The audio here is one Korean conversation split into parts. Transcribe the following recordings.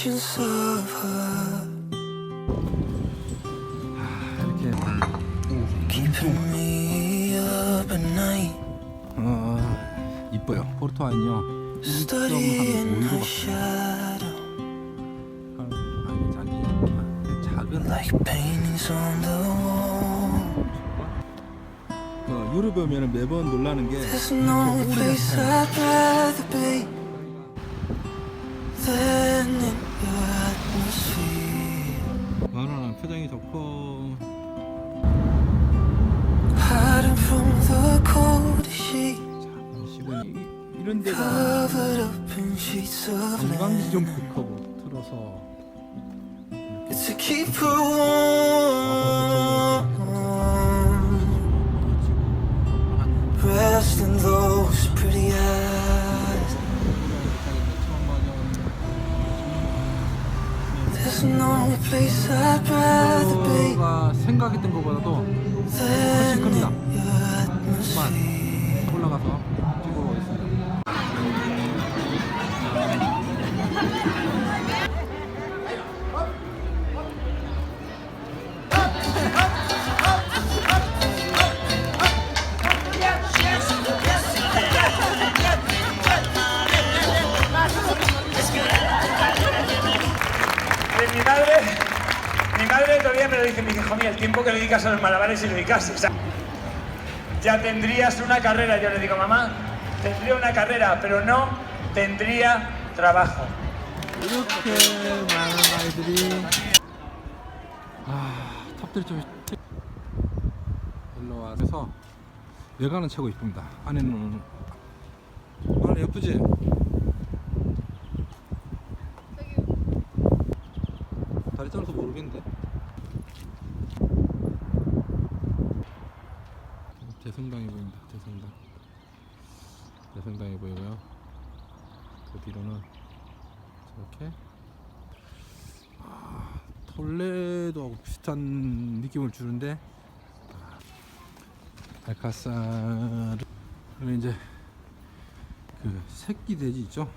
reflections of her, 이렇게 keeping me up at night, 어 이뻐요. 포르투아는요. studying 1.5유로 my 받고 shadow, 아니 자기 작은 like paintings on the wall. 어, 유럽에 오면 매번 놀라는 게 There's no place I'd rather be sheet, 시골이 이런 데가 covered up in sheets of 관광지 linen 좀 극하고 틀어서 to keep her warm. Rest in those pretty eyes. There's no place I'd rather be 가 생각했던 것보다도 than 큽니다. 그만 올라가서 찍어보겠습니다. madre todavía me lo dice, me dice, hijo mío, el tiempo que le dedicas a los malabares y le dedicas, o sea, ya tendrías una carrera. Yo le digo, mamá, tendría una carrera, pero no tendría trabajo. 이렇게 많은 아이들이 아 탑들이 좀 일로 와서 외관은 최고 이쁩니다. 안에는 안에 예쁘지? 대성당이 보입니다. 대성당. 대성당이 보이고요. 그 뒤로는 이렇게 아, 톨레도하고 비슷한 느낌을 주는데 아, 알카사르는 이제 그 새끼 돼지 있죠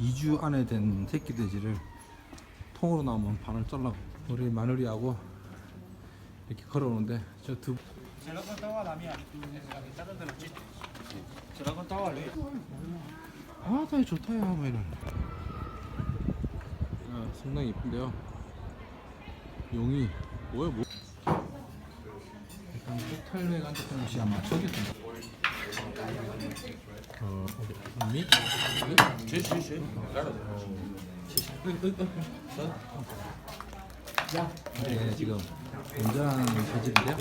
2주 안에 된 새끼 돼지를 통으로 나오면 반을 잘라 우리 마누리하고 이렇게 걸어오는데 저두 Se lo contaba a la mía, la mitad de los chistes. Se lo contaba a Luis. 아, 다이 좋다, 야, 뭐이는. 아, 상당히 이쁜데요. 용이, 뭐야, 뭐. 일단, 호텔에 앉았던 곳이 아마 저기였던 것 어, 어디, 미? Sí, sí, sí. Claro. 네, 지금 운전하는 재질인데요.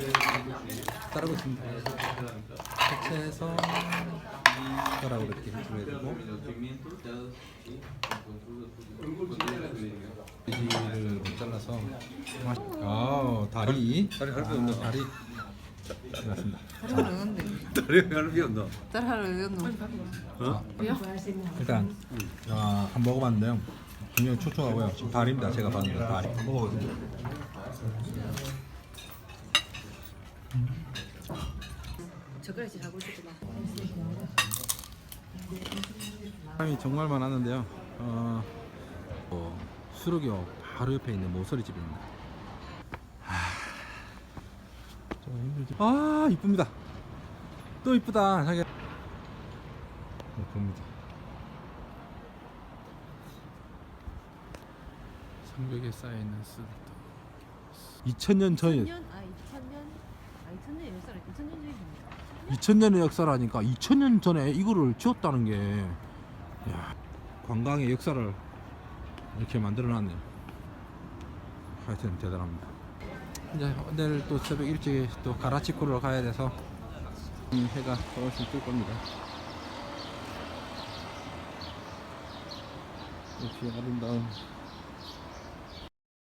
따르고 있습니다. 해체해서 숟가락으로 이렇게 해줘야 되고 돼지를 못 잘라서 아 다리 다리 할피 없나 다리 맞습니다. 다리 할피 없나? 자, 일단 아, 한번 먹어봤는데요. 촉촉하고요. 지금 다리입니다. 제가 봤는데 다리 먹어보겠습니다. 젓가락질 하고 싶구나. 사람이 정말 많았는데요. 어, 어, 수로교 바로 옆에 있는 모서리 집입니다. 아 이쁩니다. 또 이쁘다. 자기. 네, 봅니다. 성벽에 쌓여 있는 수도. 2000년 전 2000년 아 2000년 아 2000년 역사를 2000년 전입니다. 2000년의 역사라니까 2000년 전에 이거를 지었다는 게 야, 관광의 역사를 이렇게 만들어 놨네요. 하여튼 대단합니다. 이제 내일 또 새벽 일찍 또 가라치코를 가야 돼서 음, 해가 조금씩 뜰 겁니다. 역시 아름다운